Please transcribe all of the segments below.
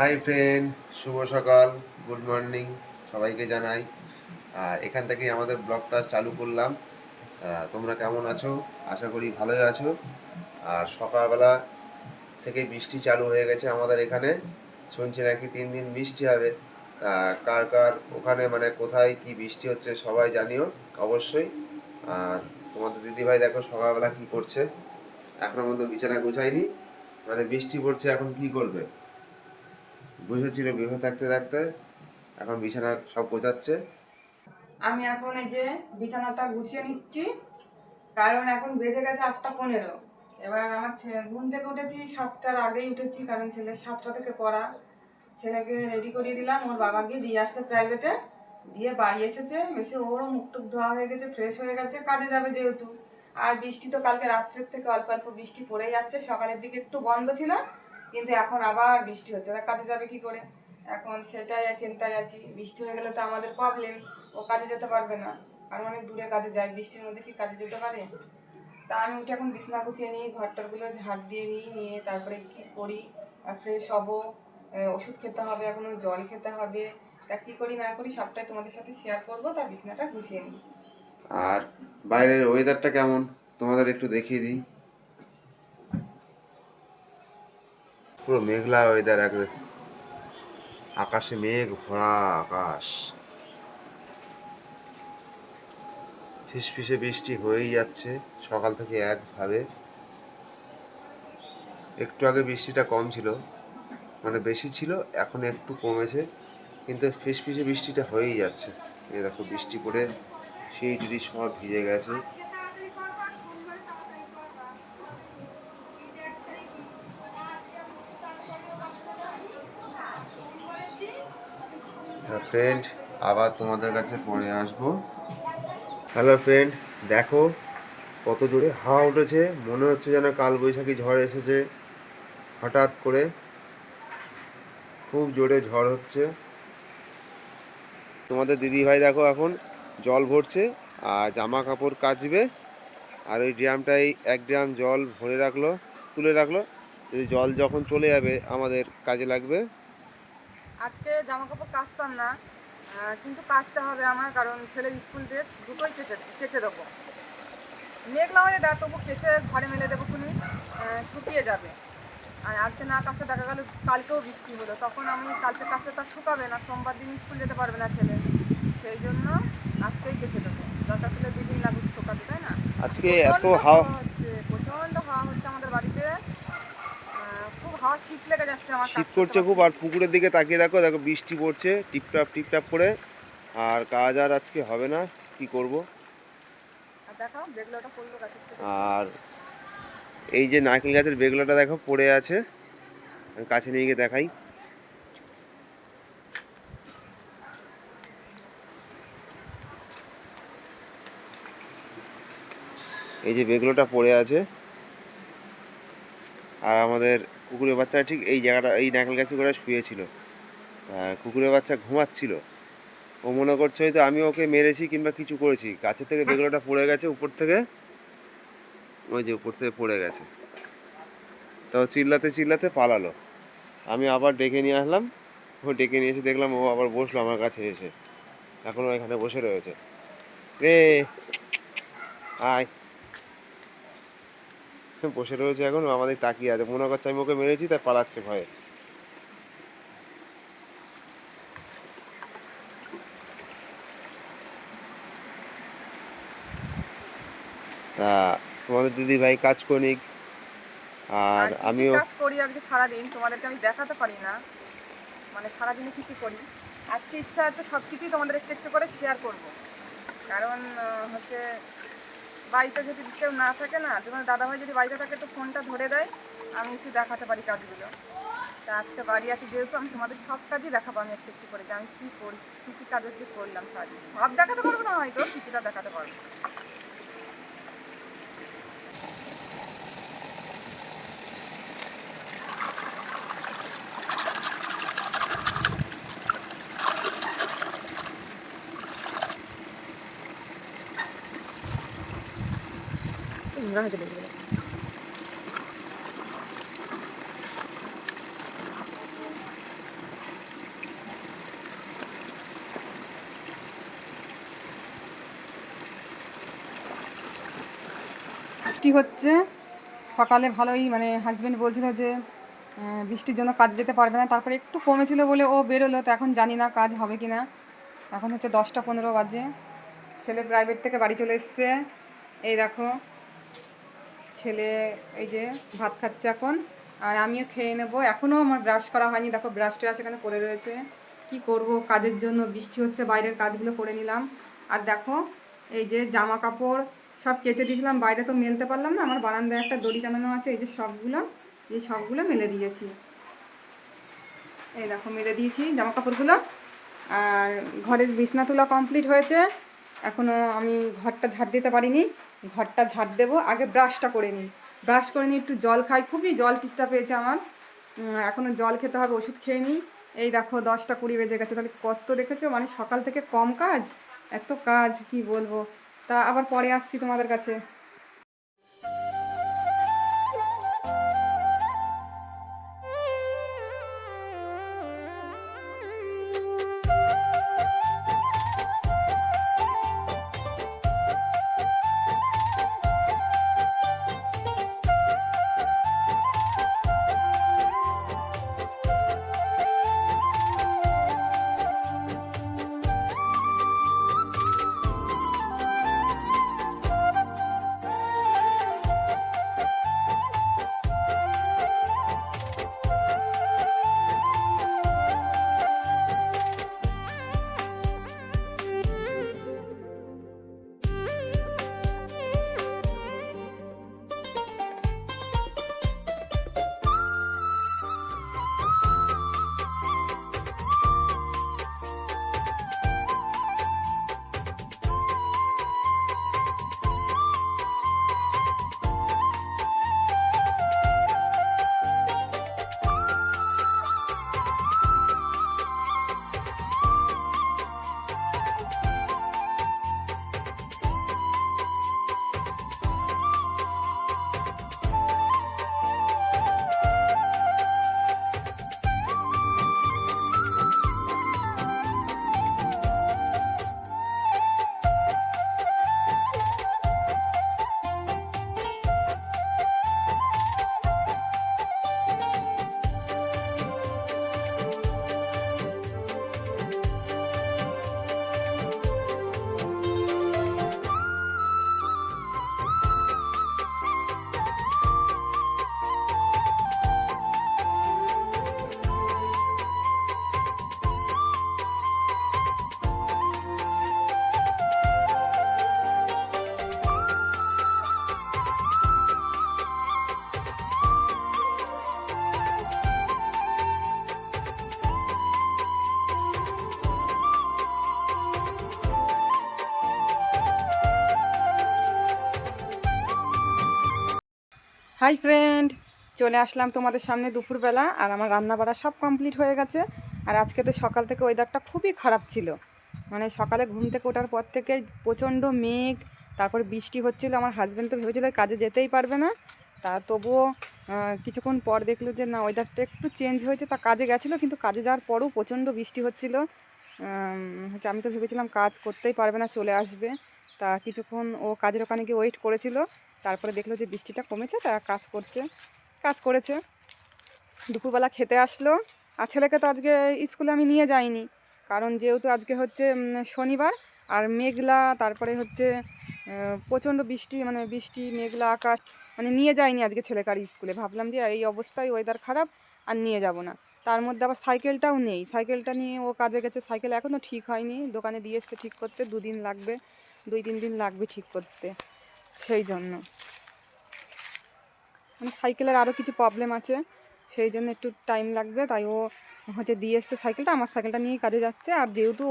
Hi friend শুভ সকাল। Good morning সবাইকে জানাই। আর এখান থেকেই আমাদের ব্লগটা চালু করলাম। তোমরা কেমন আছো? আশা করি ভালোই আছো। আর সকালবেলা থেকে বৃষ্টি চালু হয়ে গেছে আমাদের এখানে। শুনছি নাকি তিন দিন বৃষ্টি হবে। কার কার, ওখানে মানে কোথায় কি বৃষ্টি হচ্ছে সবাই জানিও অবশ্যই। আর তোমাদের দিদিভাই দেখো সকালবেলা কি করছে। এখনও পর্যন্ত বিছানা গুছায়নি। মানে বৃষ্টি পড়ছে, এখন কি করবে? বসেছিল বিভে থাকতে থাকতে এখন বিছানার সব গোছাচ্ছে। আমি এখন এই যে বিছানাটা গুছিয়ে নিচ্ছি, কারণ এখন বেজে গেছে আটটা পনেরো। এবার আমার ঘুম থেকে উঠেছি সাতটার আগেই উঠেছি, কারণ ছেলের সাতটা থেকে পড়া। ছেলেকে রেডি করিয়ে দিলাম, ওর বাবা গিয়ে দিয়ে আসতে প্রাইভেটে দিয়ে বাড়ি এসেছে বেশি ওরও মুখ টুক ধোয়া হয়ে গেছে ফ্রেশ হয়ে গেছে, কাজে যাবে যেহেতু। আর বৃষ্টি তো কালকে রাত্রের থেকে অল্প অল্প বৃষ্টি পড়ে যাচ্ছে, সকালের দিকে একটু বন্ধ ছিল কিন্তু এখন আবার বৃষ্টি হচ্ছে। তা কাজে যাবে কি করে? এখন সেটাই চিন্তায় আছি। বৃষ্টি হয়ে গেলে তো আমাদের প্রবলেম ও কাজে যেতে পারবে না। কারণ অনেক দূরে কাজে যায়। বৃষ্টির মধ্যে কি কাজে যেতে পারে? তা আমি উঠে এখন বিছনা গুছিয়ে নিই, ঘরটারগুলো ঝাড় দিয়ে নিই, নিয়ে তারপরে কি করি? ফ্রেশ হব। ওষুধ খেতে হবে, এখনও জল খেতে হবে। তা কি করি না করি সবটাই তোমাদের সাথে শেয়ার করব। তা বিছনাটা গুছিয়ে নিই। আর বাইরের ওয়েদারটা কেমন? তোমাদের একটু দেখিয়ে দিই। পুরো মেঘলা ওয়েদার একদম। আকাশে মেঘ, ভরা আকাশ। ফিসফিসে বৃষ্টি হয়েই যাচ্ছে, সকাল থেকে একভাবে। একটু আগে বৃষ্টিটা কম ছিল মানে বেশি ছিল, এখন একটু কমেছে, কিন্তু ফিসফিসে বৃষ্টিটা হয়েই যাচ্ছে। দেখো, বৃষ্টি পড়ে সেই যদি সব ভিজে গেছে। ফ্রেন্ড আবার তোমাদের কাছে পরে আসব। হ্যালো ফ্রেন্ড দেখো কত জোরে হাওয়া উঠেছে। মনে হচ্ছে যেন কাল বৈশাখী ঝড় এসেছে। হঠাৎ করে খুব জোরে ঝড় হচ্ছে। তোমাদের দিদি ভাই দেখো এখন জল ভরছে আর জামা কাপড় কাচবে। আর ওই ড্রামটাই এক ড্রাম জল ভরে রাখল, তুলে রাখল। জল যখন চলে যাবে, আমাদের কাজে লাগবে। আজকে জামা কাপড় কাচতাম না কিন্তু কাচতে হবে আমার কারণ ছেলের স্কুল ড্রেস দুটোই কেচে কেচে দেবো। মেঘলা হয়ে দেয় তবু কেচে ঘরে মেলে দেবো খুনি শুকিয়ে যাবে। আর আজকে না কাচতে দেখা গেল কালকেও বৃষ্টি হলো তখন আমি কালকে কাচতে তা শুকাবে না সোমবার দিন স্কুল যেতে পারবে না ছেলে। সেই জন্য আজকেই কেচে দেবো। দরকার হলে দুদিন লাগুক শুকাতে তাই না? আজকে এত হাওয়া হচ্ছে প্রচণ্ড হাওয়া হচ্ছে আমাদের বাড়িতে আহ, খুব হাওয়া শীত করছে খুব আর পুকুরের দিকে তাকিয়ে দেখো দেখো বৃষ্টি পড়ছে টিপটাপ টিপটাপ করে। আর কাজ আর আজকে হবে না কি করব? আর এই যে নারকেল গাছের বেগলাটা দেখো পড়ে আছে। কাছে নিয়ে গিয়ে দেখাই। এই যে বেগলোটা পড়ে আছে। আর আমাদের কুকুরের বাচ্চা ঠিক এই জায়গাটা, এই নারকেল গাছে করে শুয়েছিল। কুকুরের বাচ্চা ঘুমাচ্ছিল। ও মনে করছে হয়তো আমি ওকে মেরেছি কিংবা কিছু করেছি। গাছের থেকে বেগলোটা পড়ে গেছে, উপর থেকে ওই যে উপর থেকে পড়ে গেছে। তো চিল্লাতে চিল্লাতে পালালো। আমি আবার ডেকে নিয়ে আসলাম। ও ডেকে নিয়ে এসে দেখলাম ও আবার বসল আমার কাছে এসে। এখনও এখানে বসে রয়েছে। রে, আয়। বসে রয়েছে এখন আমাদের তাকিয়ে আছে। মনে করছে আমি ওকে মেরেছি তাই পালাচ্ছে ভয়ে। তা তোমাদের দিদি ভাই কাজ করিক। আর আমিও কাজ করি আজকে সারাদিন? তোমাদেরকে আমি দেখাতে পারি না। মানে সারাদিনে কি কি করি? আজকে ইচ্ছা আছে সব কিছুই তোমাদের একটু একটু করে শেয়ার করব। কারণ হচ্ছে বাড়িতে যদি কেউ না থাকে না তোমার দাদাভাই যদি বাড়িতে থাকে তো ফোনটা ধরে দেয়, আমি একটু দেখাতে পারি কাজগুলো। তা আজকে বাড়ি আছে, যেহেতু আমি তোমাদের সব কাজই দেখাবো, আমি একটু একটু করে যে আমি কী করি, কী কী কাজ করলাম সারাদিন। সব দেখাতে পারব না হয়তো, কিছুটা দেখাতে পারব। না হয়তো বেরিয়ে গেলে বৃষ্টি হচ্ছে? সকালে ভালোই মানে হাজব্যান্ড বলছিল যে বৃষ্টির জন্য কাজ যেতে পারবে না, তারপরে একটু কমেছিল বলে ও বেরোলো, তো এখন জানি না কাজ হবে কি না এখন হচ্ছে দশটা পনেরো বাজে। ছেলে প্রাইভেট থেকে বাড়ি চলে এসছে। এই দেখো ছেলে, এই যে ভাত খাচ্ছে এখন, আর আমিও খেয়ে নেব। এখনও আমার ব্রাশ করা হয়নি। দেখো ব্রাশ ট্রাশ এখানে পড়ে রয়েছে। কি করব? কাজের জন্য বৃষ্টি হচ্ছে, বাইরের কাজগুলো করে নিলাম। আর দেখো, এই যে জামা কাপড় সব কেচে দিয়েছিলাম, বাইরে তো মেলতে পারলাম না। আমার বারান্দায় একটা দড়ি টানানো আছে, এই যে সবগুলো, এই সবগুলো মেলে দিয়েছি। এই দেখো, মেলে দিয়েছি জামা কাপড়গুলো। আর ঘরের বিছনা তোলা কমপ্লিট হয়েছে। এখনও আমি ঘরটা ঝাড় দিতে পারিনি। ঘরটা ঝাড় দেবো। আগে ব্রাশটা করে নিই। ব্রাশ করে নিই একটু জল খাই। খুবই জল তিষ্টা পেয়েছে আমার। এখনও এখনও জল খেতে হবে, ওষুধ খেয়ে নিই। এই দেখো, দশটা কুড়ি বেজে গেছে। তাহলে কত দেখেছ মানে সকাল থেকে কম কাজ? এত কাজ, কি বলব? তা আবার পরে আসছি তোমাদের কাছে। হাই ফ্রেন্ড চলে আসলাম তোমাদের সামনে দুপুরবেলা, আর আমার রান্না বাড়া সব কমপ্লিট হয়ে গেছে। আর আজকে তো সকাল থেকে ওয়েদারটা খুবই খারাপ ছিল। মানে সকালে ঘুম থেকে ওঠার পর থেকে প্রচণ্ড মেঘ, তারপর বৃষ্টি হচ্ছিল। আমার হাজব্যান্ড তো ভেবেছিল কাজে যেতেই পারবে না। তা তবুও কিছুক্ষণ পর দেখল যে না ওয়েদারটা একটু চেঞ্জ হয়েছে, তা কাজে গেছিল। কিন্তু কাজে যাওয়ার পরও প্রচণ্ড বৃষ্টি হচ্ছিল। হচ্ছে আমি তো ভেবেছিলাম কাজ করতেই পারবে না, চলে আসবে। তা কিছুক্ষণ ও কাজের ওখানে গিয়ে ওয়েট করেছিল। তারপরে দেখল যে বৃষ্টিটা কমেছে তা কাজ করছে। কাজ করেছে। দুপুরবেলা খেতে আসলো। আর ছেলেকে তো আজকে স্কুলে আমি নিয়ে যাইনি। কারণ যেহেতু আজকে হচ্ছে শনিবার আর মেঘলা, তারপরে হচ্ছে প্রচণ্ড বৃষ্টি মানে বৃষ্টি, মেঘলা আকাশ মানে নিয়ে যাইনি আজকে ছেলেকে আর স্কুলে। ভাবলাম যে এই অবস্থায় ওয়েদার খারাপ আর নিয়ে যাব না। তার মধ্যে আবার সাইকেলটাও নেই। সাইকেলটা নিয়ে ও কাজে গেছে। সাইকেল এখনও ঠিক হয়নি। দোকানে দিয়ে এসছে ঠিক করতে। দুদিন লাগবে, দুই, তিন দিন লাগবে ঠিক করতে। সেই জন্য। মানে সাইকেলের আরও কিছু প্রবলেম আছে, সেই জন্য একটু টাইম লাগবে। তাই ও হচ্ছে দিয়ে এসছে সাইকেলটা, আমার সাইকেলটা নিয়েই কাজে যাচ্ছে। আর যেহেতু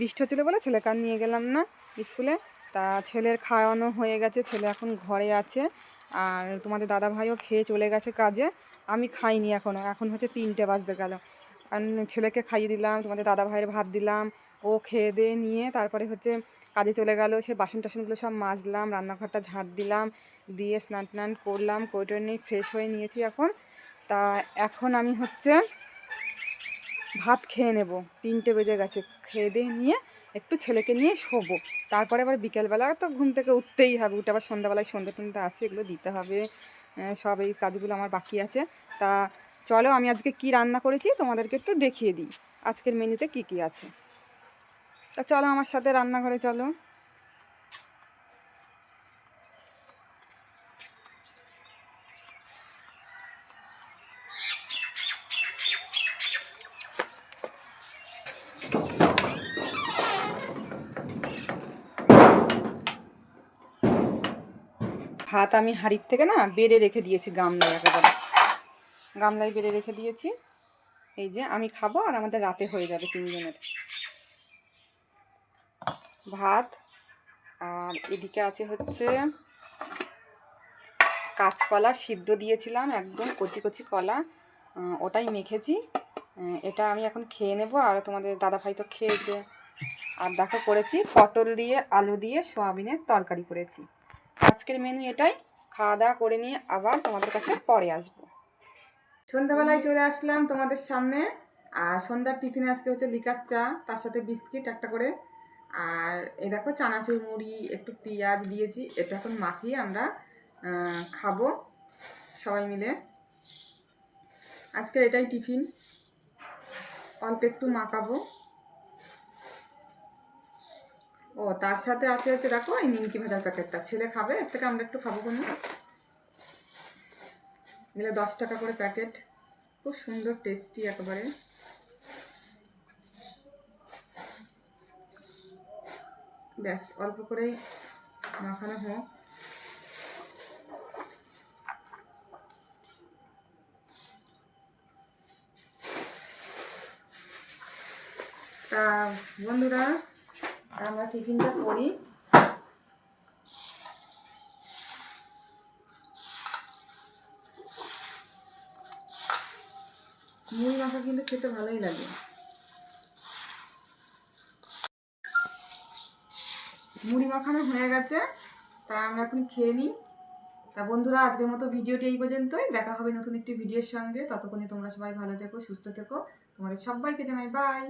বৃষ্টি হচ্ছিল বলে ছেলেকে আর নিয়ে গেলাম না স্কুলে, তা ছেলের খাওয়ানো হয়ে গেছে। ছেলে এখন ঘরে আছে। আর তোমাদের দাদা ভাইও খেয়ে চলে গেছে কাজে। আমি খাইনি এখনও এখন হচ্ছে তিনটে বাজতে গেল। আর ছেলেকে খাইয়ে দিলাম, তোমাদের দাদা ভাইয়ের ভাত দিলাম, ও খেয়ে দিয়ে নিয়ে তারপরে হচ্ছে কাজে চলে গেল, সে বাসন টাসনগুলো সব মাজলাম, রান্নাঘরটা ঝাড় দিলাম, দিয়ে স্নান টান করলাম করে নিয়ে ফ্রেশ হয়ে নিয়েছি এখন। তা এখন আমি হচ্ছে ভাত খেয়ে নেব, তিনটে বেজে গেছে, খেয়ে দিয়ে নিয়ে একটু ছেলেকে নিয়ে শোবো। তারপরে আবার বিকেলবেলা তো ঘুম থেকে উঠতেই হবে, উঠে আবার সন্ধ্যাবেলায় সন্ধ্যে টন্ধে আছে, এগুলো দিতে হবে সব এই কাজগুলো আমার বাকি আছে। তা চলো আমি আজকে কি রান্না করেছি তোমাদেরকে একটু দেখিয়ে দিই, আজকের মেনুতে কি কি আছে? তা চলো আমার সাথে রান্নাঘরে চলো। ভাত আমি হাঁড়ির থেকে না বেড়ে রেখে দিয়েছি গামলায় একেবারে গামলায় বেড়ে রেখে দিয়েছি। এই যে আমি খাব আর আমাদের রাতে হয়ে যাবে তিনজনের। ভাত। আর এদিকে আছে হচ্ছে কাঁচকলা সিদ্ধ দিয়েছিলাম, একদম কচি কচি কলা। ওটাই মেখেছি। এটা আমি এখন খেয়ে নেব। আর তোমাদের দাদাভাই তো খেয়েছে। আর দেখো করেছি, পটল দিয়ে, আলু দিয়ে, সোয়াবিনের তরকারি করেছি। আজকের মেনু এটাই। খাওয়া দাওয়া করে নিয়ে আবার তোমাদের কাছে পরে আসব। সন্ধ্যাবেলায় চলে আসলাম তোমাদের সামনে। আর সন্ধ্যার টিফিনে আজকে হচ্ছে লিকার চা, তার সাথে বিস্কিট একটা করে আর এই দেখো চানাচুর মুড়ি, একটু পেঁয়াজ দিয়েছি, এটা এখন মাখিয়ে আমরা খাব সবাই মিলে। আজকের এটাই টিফিন। অল্প একটু মাখাবো। ও, তার সাথে আছে হচ্ছে দেখো এই নিমকি ভাজার প্যাকেটটা। ছেলে খাবে, এর থেকে আমরা একটু খাব কোনো এগুলো দশ টাকা করে প্যাকেট। খুব সুন্দর, টেস্টি একেবারে। ব্যাস, অল্প করেই মাখানো হোক তা বন্ধুরা, আমরা টিফিনটা করি। মুড়ি মাখা কিন্তু খেতে ভালোই লাগে। মুড়ি মাখানো হয়ে গেছে। তা আমরা এখন খেয়ে নিই। তা বন্ধুরা, আজকের মতো ভিডিওটি এই পর্যন্তই। দেখা হবে নতুন একটি ভিডিওর সঙ্গে। ততক্ষণে তোমরা সবাই ভালো থেকো, সুস্থ থেকো। তোমাদের সবাইকে জানাই বাই